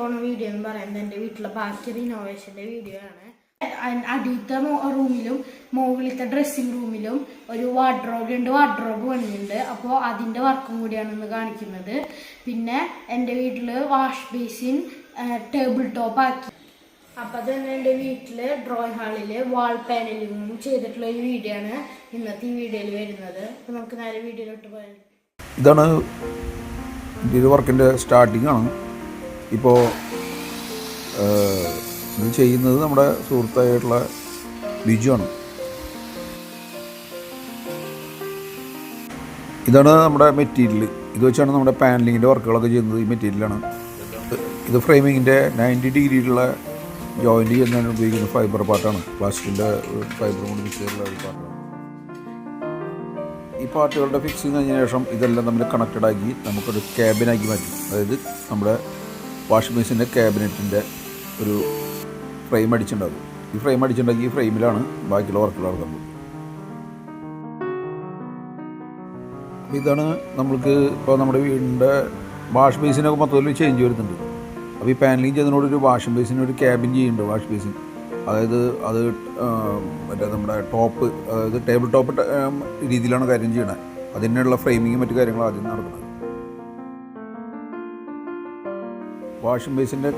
പോണ വീഡിയോ എന്ന് പറയുന്നത് എന്റെ വീട്ടിലെ ബാക്കി റിനോവേഷന്റെ വീഡിയോ ആണ്. അടിയത്തെ റൂമിലും മുകളിലത്തെ ഡ്രസ്സിംഗ് റൂമിലും ഒരു വാർഡ്രോബ് രണ്ട് വാർഡ്രോബ് വന്നിട്ടുണ്ട് അപ്പോൾ അതിന്റെ വർക്കും കൂടിയാണ് ഇന്ന് കാണിക്കുന്നത്. പിന്നെ എന്റെ വീട്ടിൽ വാഷ് ബേസിൻ ടേബിൾ ടോപ്പ് ആക്കി. അപ്പം അത് തന്നെ എന്റെ വീട്ടിൽ ഡ്രോയിങ് ഹാളിൽ വാൾ പാനലിങ്ങും ചെയ്തിട്ടുള്ള ഒരു വീഡിയോ ആണ് ഇന്നത്തെ ഈ വീഡിയോയിൽ വരുന്നത്. അപ്പോൾ നമുക്ക് നേരെ വീഡിയോയിലോട്ട് പോയാൽ ഇതാണ് ഇത് വർക്കിന്റെ സ്റ്റാർട്ടിംഗ് ആണ്. ഇപ്പോൾ ഇത് ചെയ്യുന്നത് നമ്മുടെ സുഹൃത്തായിട്ടുള്ള ബിജു ആണ് ഇതാണ് നമ്മുടെ മെറ്റീരിയൽ ഇത് വെച്ചാണ് നമ്മുടെ പാനലിങ്ങിന്റെ വർക്കുകളൊക്കെ ചെയ്യുന്നത് ഈ മെറ്റീരിയലാണ്. ഇത് ഫ്രെയിമിങ്ങിന്റെ നയന്റി ഡിഗ്രിയിലുള്ള ജോയിന്റ് ചെയ്യുന്നതിന് ഉപയോഗിക്കുന്ന ഫൈബർ പാർട്ടാണ്. പ്ലാസ്റ്റിക്കിന്റെ ഫൈബർ കൊണ്ട് മിക്സ് ചെയ്തിട്ടുള്ള ഒരു പാർട്ടാണ്. ഈ പാർട്ടുകളുടെ ഫിക്സിങ് കഴിഞ്ഞ ശേഷം ഇതെല്ലാം തമ്മിൽ കണക്റ്റഡ് ആക്കി നമുക്കൊരു ക്യാബിനാക്കി മാറ്റും. അതായത് നമ്മുടെ വാഷിംഗ് മെഷീന്റെ ക്യാബിനറ്റിന്റെ ഒരു ഫ്രെയിം അടിച്ചിട്ടുണ്ടാകും ഈ ഫ്രെയിം അടിച്ചിട്ടുണ്ടെങ്കിൽ ഈ ഫ്രെയിമിലാണ് ബാക്കിയുള്ള വർക്കുകൾ നടക്കുന്നത്. ഇതാണ് നമ്മൾക്ക് ഇപ്പോൾ നമ്മുടെ വീടിന്റെ വാഷ് ബേസിനൊക്കെ മൊത്തത്തിൽ ചേഞ്ച് വരുന്നുണ്ട്. അപ്പോൾ ഈ പാനലിങ് ചെയ്യുന്നതിനോട് ഒരു വാഷിംഗ് ബേസിന് ഒരു ക്യാബിൻ ചെയ്യുന്നുണ്ട് വാഷ് ബേസിൻ അതായത് അത് മറ്റേ നമ്മുടെ ടോപ്പ് അതായത് ടേബിൾ ടോപ്പ് രീതിയിലാണ് കാര്യം ചെയ്യണത് അതിനുള്ള ഫ്രെയിമിങ്ങും മറ്റു കാര്യങ്ങളും ആദ്യം നടക്കുന്നത്. വാഷിംഗ് ബേസിന്റെ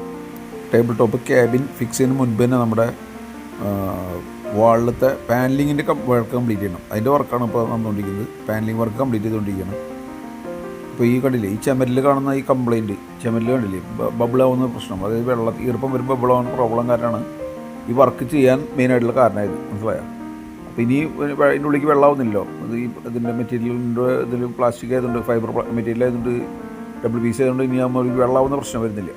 ടേബിൾ ടോപ്പ് ക്യാബിൻ ഫിക്സ് ചെയ്യുന്ന മുൻപ് തന്നെ നമ്മുടെ വാളിലത്തെ പാനലിങ്ങിന്റെ വർക്ക് കംപ്ലീറ്റ് ചെയ്യണം. അതിന്റെ വർക്കാണ് ഇപ്പോൾ നടന്നുകൊണ്ടിരിക്കുന്നത് പാനലിംഗ് വർക്ക് കംപ്ലീറ്റ് ചെയ്തുകൊണ്ടിരിക്കുകയാണ് ഇപ്പോൾ ഈ കണ്ടില്ലേ ഈ ചുമരിൽ കാണുന്ന ഈ കംപ്ലൈന്റ് ചുമരിൽ കണ്ടില്ലേ ബബിളാവുന്ന പ്രശ്നം. അതായത് വെള്ളം ഈർപ്പം വരുമ്പോൾ ബബിളാവുന്ന പ്രോബ്ലം കാരണമാണ് ഈ വർക്ക് ചെയ്യാൻ മെയിനായിട്ടുള്ള കാരണമായത്. മനസ്സിലായോ? അപ്പോൾ ഇനി അതിന്റെ ഉള്ളിലേക്ക് വെള്ളമാവുന്നില്ലല്ലോ അത് ഈ ഇതിന്റെ മെറ്റീരിയലിന്റെ ഇതിൽ പ്ലാസ്റ്റിക് ആയതുകൊണ്ട് ഫൈബർ മെറ്റീരിയൽ ആയതുകൊണ്ട് ഡബിൾ പീസ് ആയതുകൊണ്ട് ഇനി നമ്മൾ വെള്ളമാവുന്ന പ്രശ്നം വരുന്നില്ല.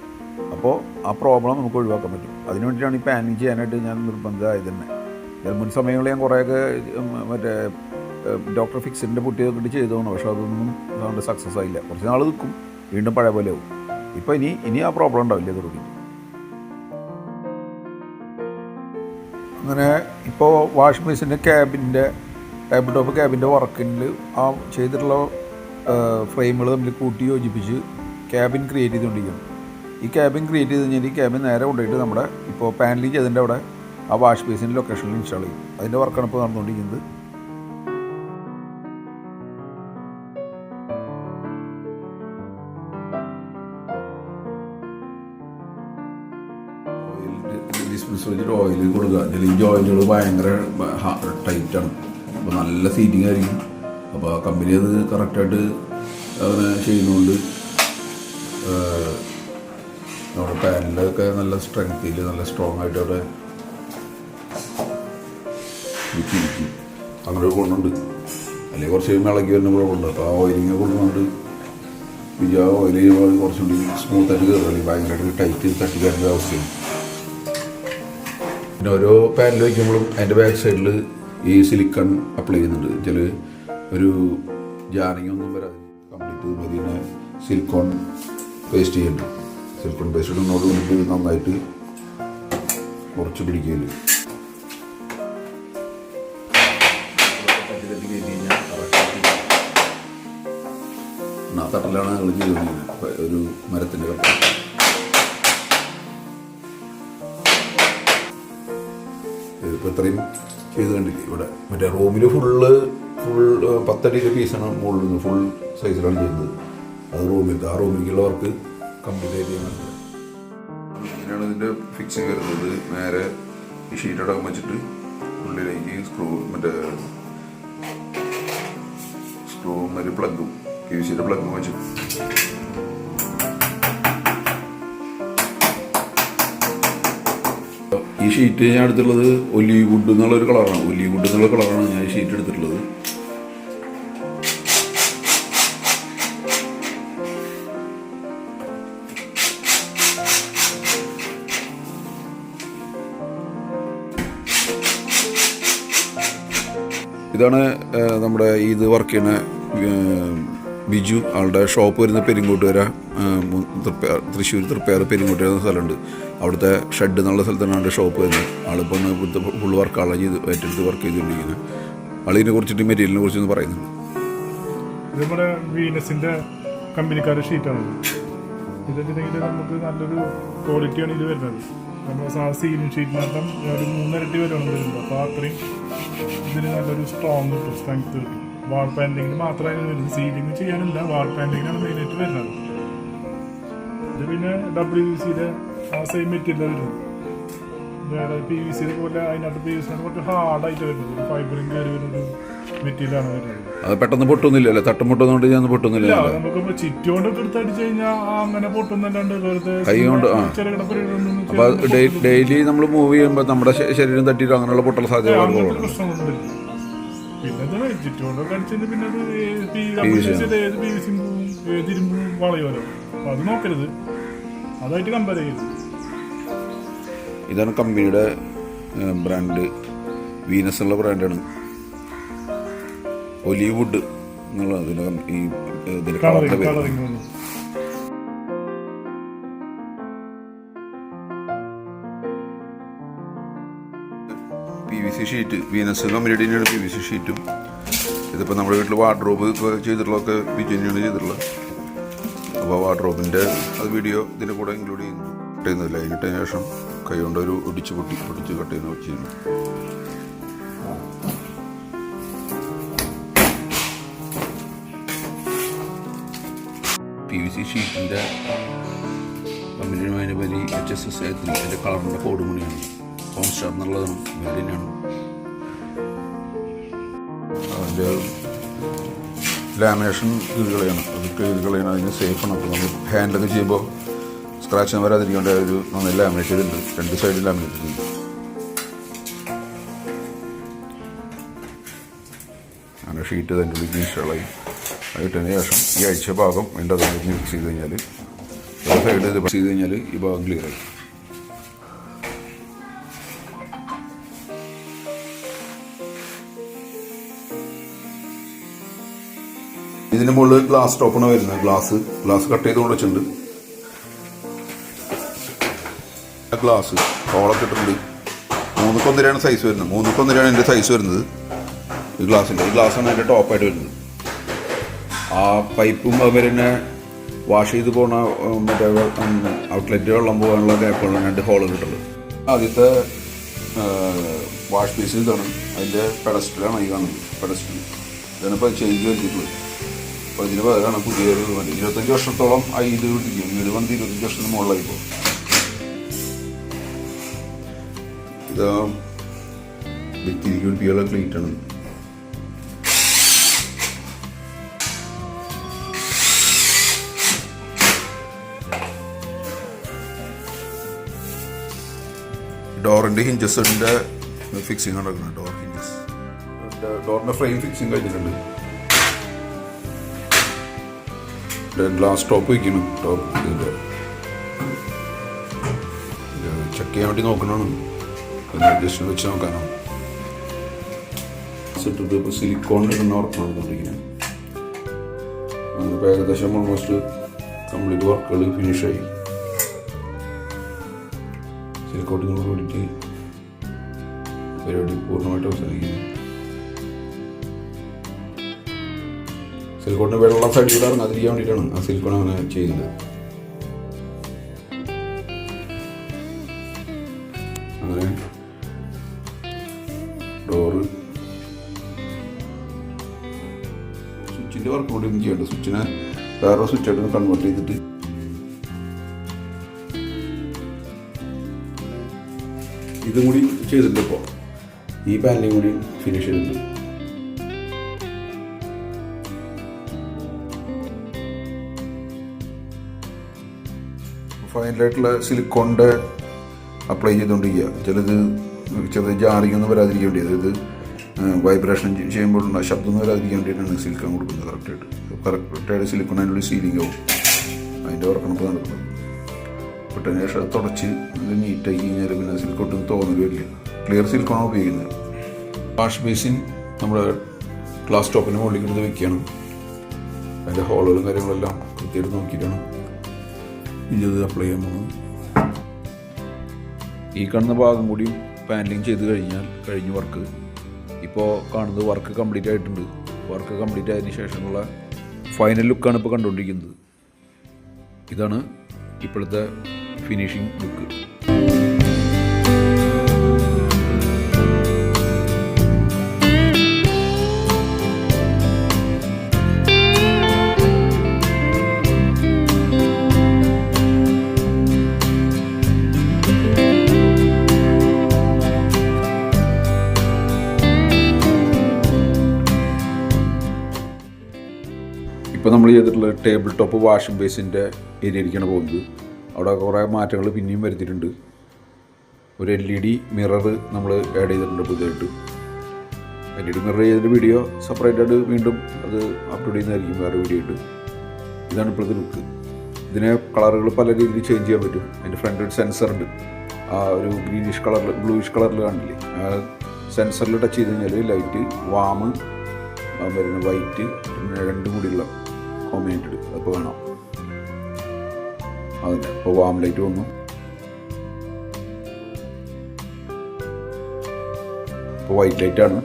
അപ്പോൾ ആ പ്രോബ്ലം നമുക്ക് ഒഴിവാക്കാൻ പറ്റും. അതിനുവേണ്ടിയാണ് വേണ്ടിയിട്ടാണ് ഈ പാനിങ് ചെയ്യാനായിട്ട് ഞാൻ നിർബന്ധമായത് തന്നെ ഇതിന് മുൻ സമയങ്ങളിൽ ഞാൻ കുറേയൊക്കെ മറ്റേ ഡോക്ടർ ഫിക്സിന്റെ പുട്ടിയൊക്കെ ചെയ്തോണം പക്ഷേ അതൊന്നും അതുകൊണ്ട് സക്സസ് ആയില്ല. കുറച്ച് നാൾ നിൽക്കും. വീണ്ടും പഴയ പോലെ ആവും. ഇപ്പോൾ ഇനി ഇനി ആ പ്രോബ്ലം ഉണ്ടാവില്ല ഇതോടുകൂടി അങ്ങനെ ഇപ്പോൾ വാഷിംഗ് മെഷീന്റെ ക്യാബിന്റെ ടേബിൾ ടോപ്പ് ക്യാബിന്റെ വർക്കിൽ ആ ചെയ്തിട്ടുള്ള ഫ്രെയിമുകൾ തമ്മിൽ കൂട്ടി യോജിപ്പിച്ച് ക്യാബിൻ ക്രിയേറ്റ് ചെയ്തുകൊണ്ടിരിക്കുകയാണ് ഈ ക്യാബിൻ ക്രിയേറ്റ് ചെയ്ത് കഴിഞ്ഞാൽ ഈ ക്യാബിൻ നേരെ കൊണ്ടുപോയിട്ട് നമ്മുടെ ഇപ്പോൾ പാനലിങ് ചെയ്തതിന്റെ അവിടെ ആ വാഷ് ബേസിന്റെ ലൊക്കേഷനിൽ ഇൻസ്റ്റാൾ ചെയ്യും. അതിന്റെ വർക്കാണ് ഇപ്പോൾ നടന്നുകൊണ്ടിരിക്കുന്നത്. ഓയിൽ കൊടുക്കുക. അല്ലെങ്കിൽ ജോയിന്റുകൾ ഭയങ്കര ടൈറ്റാണ് അപ്പോൾ നല്ല സീറ്റിംഗ് ആയിരിക്കും. അപ്പോൾ ആ കമ്പനി അത് കറക്റ്റായിട്ട് അങ്ങനെ ചെയ്യുന്നുണ്ട്. നമ്മുടെ പാനലൊക്കെ നല്ല സ്ട്രെങ്ത്തിൽ നല്ല സ്ട്രോങ് ആയിട്ട് അവിടെ അങ്ങനെ കൊണ്ടുണ്ട് അല്ലെങ്കിൽ കുറച്ച് കഴിയുമ്പോൾ ഇളക്കി വരുന്ന കുഴപ്പമുണ്ട് അപ്പോൾ ആ ഓയിലിങ് കൊണ്ടുവന്നുകൊണ്ട് ആ ഓയിൽ കുറച്ചുകൂടി സ്മൂത്തായിട്ട് കയറുക അല്ലെങ്കിൽ ഭയങ്കരമായിട്ട് ടൈറ്റ് തട്ടി കയറേണ്ട അവസ്ഥയാണ്. പിന്നെ ഓരോ പാനൽ വയ്ക്കുമ്പോഴും അതിന്റെ ബാക്ക് സൈഡിൽ ഈ സിലിക്കൺ അപ്ലൈ ചെയ്യുന്നുണ്ട്. ചില ഒരു ജാറിങ് ഒന്നും വരാതെ കംപ്ലീറ്റ് മെതിന് സിലിക്കോൺ പേസ്റ്റ് ചെയ്യുന്നുണ്ട് സിലിക്കോൺ പേസ്റ്റ് ഇടുന്നതോട് കൂടി നന്നായിട്ട് കുറച്ച് പിടിക്കില്ല തട്ടലാണ് ഞങ്ങൾ തോന്നിയത് ഒരു മരത്തിന്റെ കട്ട ഇപ്പോൾ ഇത്രയും ചെയ്ത് കണ്ടില്ലേ? ഇവിടെ മറ്റേ റൂമിൽ ഫുള്ള് ഫുൾ പത്തടിയുടെ പീസാണ് മുകളിൽ ഫുൾ സൈസിലാണ് ചെയ്യുന്നത്. അത് റൂമിൽ ആ റൂമിലേക്കുള്ള വർക്ക് കംപ്ലീറ്റ് ആയിട്ട് ചെയ്യാൻ ഇങ്ങനെയാണ് ഇതിന്റെ ഫിക്സിങ് വരുന്നത്. നേരെ ഈ ഷീറ്റ് വെച്ചിട്ട് ഉള്ളിലേക്ക് സ്ക്രൂ മറ്റേ സ്ക്രൂ ഒരു പ്ലഗും പി വി സിയുടെ പ്ലഗും വെച്ചിട്ട് ഈ ഷീറ്റ് ഞാൻ എടുത്തിട്ടുള്ളത് ഒലി വുഡ് എന്നുള്ള ഒരു കളറാണ് ഒലി വുഡ് എന്നുള്ള കളറാണ് ഞാൻ ഷീറ്റ് എടുത്തിട്ടുള്ളത്. ഇതാണ് നമ്മുടെ ഇത് വർക്ക് ചെയ്യുന്ന ബിജു. ആളുടെ ഷോപ്പ് വരുന്ന പെരിങ്ങോട്ടുകര തൃശ്ശൂർ തൃപ്പയാറ് പെരിങ്ങോട്ടുകര എന്ന സ്ഥലമുണ്ട്. അവിടുത്തെ ഷെഡ് എന്നുള്ള സ്ഥലത്താണ് ആളുടെ ഷോപ്പ് വരുന്നത്. ആളിപ്പോൾ ഇവിടുത്തെ ഫുൾ വർക്കാണ് ചെയ്ത് ഏറ്റെടുത്ത് വർക്ക് ചെയ്തുകൊണ്ടിരിക്കുന്നത്. ആളിതിനെ കുറിച്ചിട്ട് മെറ്റീരിയലിനെ കുറിച്ചൊന്ന് പറയുന്നുണ്ട് നമ്മുടെ വീനസിന്റെ കമ്പനിക്കാരുടെ ഷീറ്റാണ് ഇത് വെച്ചിട്ടുണ്ടെങ്കിൽ നമുക്ക് നല്ലൊരു ക്വാളിറ്റിയാണ് ഇത് വരുന്നത്. നമ്മൾ സാ സീലിംഗ് ഷീറ്റിനകത്തും ഒരു മൂന്നരട്ടി വരെയാണ് വരുന്നത്. അപ്പോൾ അത്രയും ഇതിന് നല്ലൊരു സ്ട്രോങ് കിട്ടും സ്ട്രെങ്ത് കിട്ടും വാൾ പാന്റിങ്ങിന് മാത്രമേ വരുന്നത് സീലിംഗ് ചെയ്യാനില്ല. വാൾ പാന്റിങ്ങിനാണ് മെയിനായിട്ട് വരുന്നത്. ഇത് പിന്നെ ഡബ്ല്യു വി സിയുടെ ആ സെയിം മെറ്റീരിയൽ വരുന്നത്. വേറെ പി വി സിയുടെ പോലെ അതിനകത്ത് പി വി സിയാണ് കുറച്ച് ഹാർഡായിട്ട് വരുന്നത്. ഫൈബറിങ് കയറി വരുന്നൊരു മെറ്റീരിയലാണ് വരുന്നത്. അത് പെട്ടെന്ന് പൊട്ടുന്നില്ലല്ലോ. തട്ടും പൊട്ടുന്നോണ്ട് ഞാൻ പൊട്ടുന്നില്ല നമുക്ക് ചുറ്റുകൊണ്ടൊക്കെ എടുത്തടിച്ച് കഴിഞ്ഞാൽ അങ്ങനെ പൊട്ടുന്നല്ലാണ്ട് വെറുതെ കൈ കൊണ്ട്, ആ. അപ്പൊ ഡെയിലി നമ്മൾ മൂവ് ചെയ്യുമ്പോൾ നമ്മുടെ ശരീരം തട്ടിയിട്ട് അങ്ങനെയുള്ള പൊട്ടൽ സാധ്യത പ്രശ്നമൊന്നുമില്ല പിന്നെ ഇത് ചുറ്റുകൊണ്ടൊക്കെ അടിച്ചതിന് പിന്നെ അത് ഏത് പി- കമ്പനി ഏത് പി വി സിയും പോവും ഏത് അപ്പൊ അത് നോക്കരുത്. അതായിട്ട് കമ്പയർ ചെയ്യരുത്. ഇതാണ് കമ്പനിയുടെ ബ്രാൻഡ് വീനസ് ഉള്ള ബ്രാൻഡാണ് ഒലീവുഡ് എന്നുള്ള ഇതിനകം ഈ പേര്. കളറിങ് വന്നു P V C sheet Venus കമ്പനിയുടെ പി വി സി ഷീറ്റും ഇതിപ്പോൾ നമ്മുടെ വീട്ടിൽ വാർഡ്രോബ് ചെയ്തിട്ടുള്ളതൊക്കെ വിജയനാണ് ചെയ്തിട്ടുള്ളത്. അപ്പോൾ വാർഡ്രോബിന്റെ അത് വീഡിയോ ഇതിന്റെ കൂടെ ഇൻക്ലൂഡ് ചെയ്യുന്നു. കട്ട് ചെയ്യുന്നില്ല അതിനിട്ടതിന് ശേഷം കൈ കൊണ്ട് ഒരു ഒടിച്ച് പൊട്ടി പൊടിച്ച് കട്ട് ചെയ്യുന്ന ചെയ്യുന്നു പി വി സി ഷീറ്റിന്റെ കമ്പനിയുമായി പേര് എച്ച് എസ് എസ് ത്രീ അതിന്റെ കളറിന്റെ കോഡ് മണിയാണ് ഹോം സ്റ്റാർ എന്നുള്ളതാണ് വേണ്ടിയാണ് അതിന്റെ ലാമിനേഷൻ കീഴുകളെയാണ് അത് കീഴുകളെയാണ് അതിന് സേഫാണ് അപ്പോൾ നമ്മൾ ഹാൻഡിലൊക്കെ ചെയ്യുമ്പോൾ സ്ക്രാച്ച് വരാതിരിക്കേണ്ട ഒരു നന്നായി ലാമിനേറ്റ് ചെയ്തിട്ടുണ്ട്. രണ്ട് സൈഡിൽ ലാമിനേറ്റ് ചെയ്തിട്ടുണ്ട്. അങ്ങനെ ഷീറ്റ് അതിന്റെ ഉള്ളിൽ ഇൻസ്റ്റാളായി അതിട്ടതിന് ശേഷം ഈ അഴിച്ച ഭാഗം വീണ്ടും അതിൽ മിക്സ് ചെയ്ത് കഴിഞ്ഞാൽ ഒരു സൈഡ് ചെയ്ത് കഴിഞ്ഞാൽ ഈ ഭാഗം ക്ലിയർ ആയി. ഇതിന് മുകളിൽ ഗ്ലാസ് ടോപ്പാണ് വരുന്നത്. ഗ്ലാസ് ഗ്ലാസ് കട്ട് ചെയ്ത് കൊണ്ട് വെച്ചിട്ടുണ്ട്. ഗ്ലാസ് ഹോളൊക്കെ ഇട്ടിട്ടുണ്ട്. മൂന്നുക്കൊന്നിരയാണ് സൈസ് വരുന്നത്. മൂന്നുക്കൊന്നിരയാണ് എന്റെ സൈസ് വരുന്നത്. ഈ ഗ്ലാസിന്റെ ഈ ഗ്ലാസ്സാണ് അതിന്റെ ടോപ്പായിട്ട് വരുന്നത്. ആ പൈപ്പും അവർ തന്നെ വാഷ് ചെയ്ത് പോണ മറ്റേ ഔട്ട്ലെറ്റ് വെള്ളം പോകാനുള്ള ഗ്യാപ്പുള്ള രണ്ട് ഹോൾ കിട്ടുന്നത്. ആദ്യത്തെ വാഷ് പീസ് ഇതാണ്. അതിന്റെ പെഡസ്റ്റിലാണ് ഈ കാണുന്നത്. പെഡസ്റ്റിൽ ഇതാണ് ഇപ്പോൾ ചേഞ്ച് വരുത്തിയിട്ടുള്ളത്. അപ്പോൾ ഇതിന് പകരമാണ് പുതിയൊരു വണ്ടി ഇരുപത്തഞ്ച് വർഷത്തോളം ആയി ഇത് വീട്ടിരിക്കും വീട് വന്ന് ഇരുപത്തഞ്ച് വർഷത്തിന് മുകളിലായി ഇപ്പോൾ ഇത് ഭിത്തിരിക്ക് പിടിപ്പിക്കാനുള്ള ക്ലീറ്റാണ് ഡോറിന്റെ ഉണ്ട്. ഫിക്സിങ് നടക്കുന്നത് ഡോർ ഹിഞ്ചസ് ഡോറിന്റെ ഫ്രെയിം ഫിക്സിങ് കഴിഞ്ഞിട്ടുണ്ട്. ഗ്ലാസ് ടോപ്പ് വയ്ക്കണം ടോപ്പ് ചെക്ക് ചെയ്യാൻ വേണ്ടി പിന്നെ ജസ്റ്റ് വെച്ച് നോക്കാനോ. ഇട്ടിട്ട് ഇപ്പോൾ സിലിക്കോണിൽ ഇടുന്ന ഇപ്പോൾ ഏകദേശം ഓൾമോസ്റ്റ് കംപ്ലീറ്റ് വർക്കുകൾ ഫിനിഷായി സിലിക്കോട്ടിനോട് കൂടിയിട്ട് പരിപാടി പൂർണമായിട്ട് അവസാനിക്കുന്നു. സിലിക്കോണിന് വെള്ളം സൈഡിലൂടെ അതിരിക്കാൻ വേണ്ടിയിട്ടാണ് ആ സിലിക്കോൺ അങ്ങനെ ചെയ്യുന്നത്. അങ്ങനെ ഡോറ്. സ്വിച്ചിന്റെ വർക്ക് കൂടി ചെയ്യേണ്ടത് ചെയ്യണ്ട. സ്വിച്ചിനെ വേറെ സ്വിച്ചായിട്ട് കൺവേർട്ട് ചെയ്തിട്ട് ഇതും കൂടി ചെയ്തിട്ടുണ്ട് ഇപ്പോൾ ഈ പാനലും കൂടി ഫിനിഷ് ചെയ്തിട്ടുണ്ട്. ഫൈനലായിട്ടുള്ള സിലിക്കോണിന്റെ അപ്ലൈ ചെയ്തുകൊണ്ടിരിക്കുക ചിലത് ചെറുത് ജാറിയൊന്നും വരാതിരിക്കാൻ വേണ്ടി അതായത് വൈബ്രേഷൻ ചെയ്യുമ്പോൾ ശബ്ദം വരാതിരിക്കാൻ വേണ്ടിയിട്ടാണ് സിലിക്കൺ കൊടുക്കുന്നത്. കറക്റ്റായിട്ട് കറക്റ്റായിട്ട് സിലിക്കോൺ അതിനുള്ളിൽ സീലിംഗ് ആവും. അതിന്റെ വർക്കാണ് ഇപ്പോൾ നടക്കുന്നത്. പെട്ടെന്ന് ശേഷം അത് തുടച്ച് അത് നീറ്റാക്കി കഴിഞ്ഞാൽ പിന്നെ സിലിക്കോട്ടും തോന്നൽ വരില്ല. ക്ലിയർ സിൽക്കാണ് ഉപയോഗിക്കുന്നത്. വാഷ് ബേസിൻ നമ്മൾ ഗ്ലാസ് ടോപ്പിന് മുകളിൽ കിടന്ന് വെക്കുകയാണ് അതിന്റെ ഹോളുകളും കാര്യങ്ങളെല്ലാം കൃത്യമായിട്ട് നോക്കിയിട്ടാണ് ഇത് അപ്ലൈ ചെയ്യാൻ പോകുന്നത്. ഈ കാണുന്ന ഭാഗം കൂടി പാനലിങ് ചെയ്ത് കഴിഞ്ഞാൽ കഴിഞ്ഞ വർക്ക് ഇപ്പോൾ കാണുന്നത് വർക്ക് കംപ്ലീറ്റ് ആയിട്ടുണ്ട്. വർക്ക് കംപ്ലീറ്റ് ആയതിനു ശേഷമുള്ള ഫൈനൽ ലുക്കാണ് ഇപ്പോൾ കണ്ടുകൊണ്ടിരിക്കുന്നത്. ഇതാണ് ഇപ്പോഴത്തെ ഫിനിഷിംഗ് ലുക്ക് ഇപ്പോൾ നമ്മൾ ചെയ്തിട്ടുള്ള ടേബിൾ ടോപ്പ് വാഷിംഗ് ബേസിന്റെ ഏരിയയിലേക്കാണ് പോകുന്നത്. അവിടെ കുറേ മാറ്റങ്ങൾ പിന്നെയും വരുത്തിയിട്ടുണ്ട്. ഒരു എൽ ഇ ഡി മിറർ നമ്മൾ ആഡ് ചെയ്തിട്ടുണ്ട് പുതിയതായിട്ട്. എൽ ഇ ഡി മിറർ ചെയ്തിട്ട് വീഡിയോ സെപ്പറേറ്റ് ആയിട്ട് വീണ്ടും അത് അപ്ലോഡ് ചെയ്യുന്നതായിരിക്കും വേറെ വീഡിയോ ആയിട്ട്. ഇതാണ് ഇപ്പോഴത്തെ ലുക്ക് ഇതിനെ കളറുകൾ പല രീതിയിൽ ചേഞ്ച് ചെയ്യാൻ പറ്റും. അതിന്റെ ഫ്രണ്ടിൽ സെൻസർ ഉണ്ട്. ആ ഒരു ഗ്രീനിഷ് കളറിൽ ബ്ലൂയിഷ് കളറിൽ കാണില്ലേ? സെൻസറിൽ ടച്ച് ചെയ്ത് കഴിഞ്ഞാൽ ലൈറ്റ് വാമ് വരുന്ന വൈറ്റ് പിന്നെ രണ്ടും കൂടിയുള്ള കോമ്പിനേറ്റഡ് അപ്പോൾ കാണാം അതിന്റെ ഇപ്പോൾ ലൈറ്റ് വന്നു. ഇപ്പോൾ വൈറ്റ് ലൈറ്റ് ആണ്.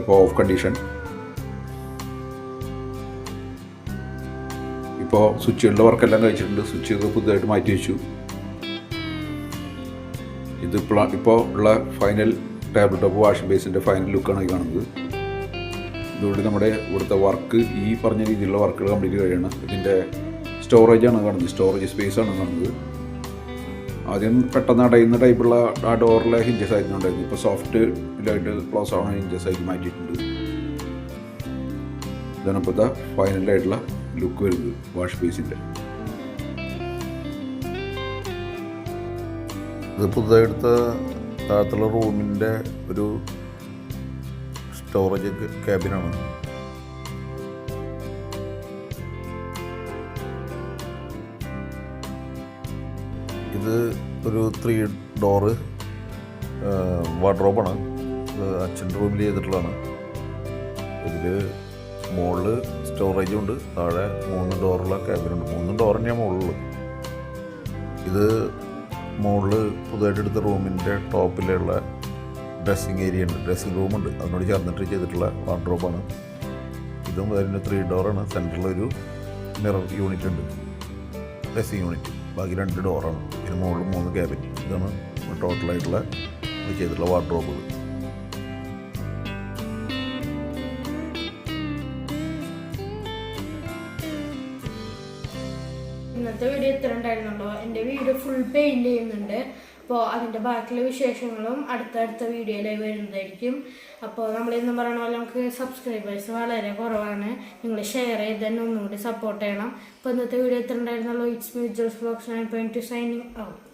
ഇപ്പോൾ ഓഫ് കണ്ടീഷൻ ഇപ്പോൾ സ്വിച്ചുകളുടെ വർക്കെല്ലാം കഴിച്ചിട്ടുണ്ട്. സ്വിച്ച് പുതുതായിട്ട് മാറ്റി വെച്ചു. ഇത് ഇപ്പോൾ ഉള്ള ഫൈനൽ ടേബിൾ ടോപ്പ് വാഷിംഗ് ബേസിന്റെ ഫൈനൽ ലുക്കാണ് ഈ കാണുന്നത്. ഇതുകൊണ്ട് നമ്മുടെ ഇവിടുത്തെ വർക്ക് ഈ പറഞ്ഞ രീതിയിലുള്ള വർക്കുകൾ കംപ്ലീറ്റ് കഴിയണം ഇതിന്റെ സ്റ്റോറേജാണ് കാണുന്നത്. സ്റ്റോറേജ് സ്പേസ് ആണ് കാണുന്നത്. ആദ്യം പെട്ടെന്ന് അടയുന്ന ടൈപ്പുള്ള ആ ഡോറിലെ ഹിഞ്ചസ് ആയിരുന്നു ഉണ്ടായിരുന്നു ഇപ്പോൾ സോഫ്റ്റ് ഇതിലായിട്ട് ക്ലോസ് ആവുന്ന ഹിഞ്ചസ് ആയിട്ട് മാറ്റിയിട്ടുണ്ട്. ഇതാണ് ഇപ്പോഴത്തെ ഫൈനലായിട്ടുള്ള ലുക്ക് വരുന്നത് വാഷ് ബേസിന്റെ ഇത് പുതുതായെടുത്ത താഴത്തുള്ള റൂമിന്റെ ഒരു സ്റ്റോറേജ് ക്യാബിനാണ് ഒരു ത്രീ ഡോറ് വാർഡ്രോബാണ് അച്ഛന്റെ റൂമിൽ ചെയ്തിട്ടുള്ളതാണ്. ഇതിൽ മുകളിൽ സ്റ്റോറേജും ഉണ്ട്. താഴെ മൂന്ന് ഡോറുള്ള ക്യാബിനുണ്ട് മൂന്ന് ഡോർ തന്നെയാണ് മുകളിൽ ഇത് മുകളിൽ പുതുതായിട്ട് എടുത്ത റൂമിന്റെ ടോപ്പിലുള്ള ഡ്രസ്സിങ് ഏരിയ ഉണ്ട്. ഡ്രസ്സിങ് റൂമുണ്ട് അതിനോട് ചേർന്നിട്ട് ചെയ്തിട്ടുള്ള വാർഡ്രോബാണ് ഇതും അതിന്റെ ത്രീ ഡോറാണ് സെന്ററിലൊരു മിറർ യൂണിറ്റ് ഉണ്ട്. ഡ്രസ്സിങ് യൂണിറ്റ് ബാക്കി രണ്ട് ഡോറാണ് ഇതിന് മുകളിൽ മൂന്ന് ക്യാബിൻ ഇതാണ് ടോട്ടലായിട്ടുള്ള ചെയ്തിട്ടുള്ള വാർഡ്രോബുകൾ ഇന്നത്തെ വീഡിയോ ഇത്ര ഉണ്ടായിരുന്നുള്ളൂ. എന്റെ വീഡിയോ ഫുൾ പെയിന്റ് ചെയ്യുന്നുണ്ട്. അപ്പോൾ അതിന്റെ ബാക്കിയുള്ള വിശേഷങ്ങളും അടുത്തടുത്ത വീഡിയോയിലായി വരുന്നതായിരിക്കും. അപ്പോൾ നമ്മളിന്ന് പറയണ പോലെ നമുക്ക് സബ്സ്ക്രൈബേഴ്സ് വളരെ കുറവാണ്. നിങ്ങൾ ഷെയർ ചെയ്ത് തന്നെ ഒന്നുകൂടി സപ്പോർട്ട് ചെയ്യണം. അപ്പോൾ ഇന്നത്തെ വീഡിയോ എത്ര ഉണ്ടായിരുന്നല്ലോ it's mutual flocks nine point two signing out